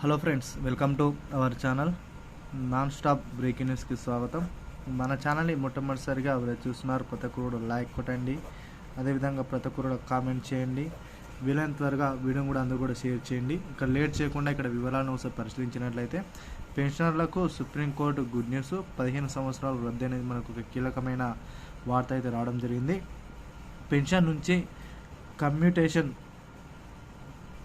Hello friends welcome to our channel non stop breaking న్యూస్కి స్వాగతం. మన ఛానల్ని మొట్టమొదటిసారిగా ఎవరైతే చూస్తున్నారు ప్రతి ఒక్కరు లైక్ కొట్టండి. అదేవిధంగా ప్రతి ఒక్కరు కామెంట్ చేయండి. వీలైన త్వరగా వీడియో కూడా అందరూ కూడా షేర్ చేయండి. ఇక్కడ లేట్ చేయకుండా ఇక్కడ వివరాలను ఒకసారి పరిశీలించినట్లయితే పెన్షనర్లకు సుప్రీంకోర్టు గుడ్ న్యూస్ పదిహేను సంవత్సరాలు రద్దు అనేది మనకు ఒక కీలకమైన వార్త అయితే రావడం జరిగింది. పెన్షన్ నుంచి కమ్యూటేషన్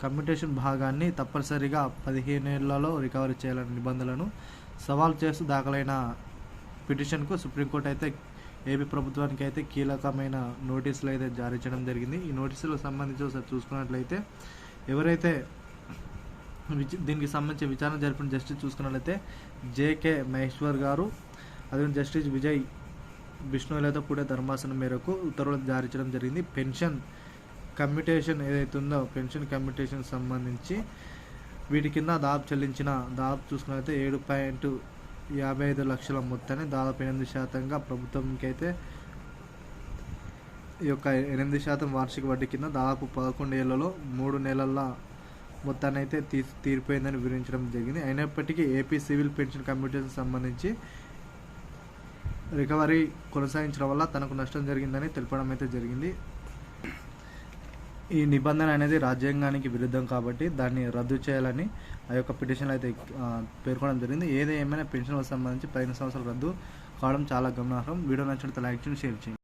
కమ్యూటేషన్ భాగాన్ని తప్పనిసరిగా పదిహేనేళ్ళలో రికవరీ చేయాలనే నిబంధనలను సవాల్ చేస్తూ దాఖలైన పిటిషన్కు సుప్రీంకోర్టు అయితే ఏపీ ప్రభుత్వానికి అయితే కీలకమైన నోటీసులు అయితే జారీ చేయడం జరిగింది. ఈ నోటీసులకు సంబంధించి ఒకసారి చూసుకున్నట్లయితే ఎవరైతే విచ- దీనికి సంబంధించి విచారణ జరిపిన జస్టిస్ చూసుకున్నట్లయితే జేకే మహేశ్వర్ గారు అదే జస్టిస్ విజయ్ బిష్ణులతో కూడే ధర్మాసనం మేరకు ఉత్తర్వులు జారీ చేయడం జరిగింది. పెన్షన్ కమ్యూటేషన్ ఏదైతే ఉందో పెన్షన్ కమ్యూటేషన్ సంబంధించి వీటి కింద దాదాపు చెల్లించిన దాదాపు చూసుకున్నైతే ఏడు పాయింట్ యాభై ఐదు లక్షల మొత్తాన్ని దాదాపు ఎనిమిది శాతంగా ప్రభుత్వంకి అయితే ఈ యొక్క ఎనిమిది శాతం వార్షిక వడ్డీ కింద దాదాపు పదకొండు ఏళ్ళలో మూడు నెలల మొత్తాన్ని అయితే తీ తీరిపోయిందని వివరించడం జరిగింది. అయినప్పటికీ ఏపీ సివిల్ పెన్షన్ కమ్యూటేషన్ సంబంధించి రికవరీ కొనసాగించడం వల్ల తనకు నష్టం జరిగిందని తెలపడం అయితే జరిగింది. ఈ నిబంధన అనేది రాజ్యాంగానికి విరుద్ధం కాబట్టి దాన్ని రద్దు చేయాలని ఆ యొక్క పిటిషన్లో అయితే పేర్కొనడం జరిగింది. ఏది ఏమైనా పెన్షన్లకు సంబంధించి పదిహేను సంవత్సరాలు రద్దు కావడం చాలా గమనార్హం. వీడియో నచ్చినట్లయితే లైక్ చేయండి షేర్ చేయండి.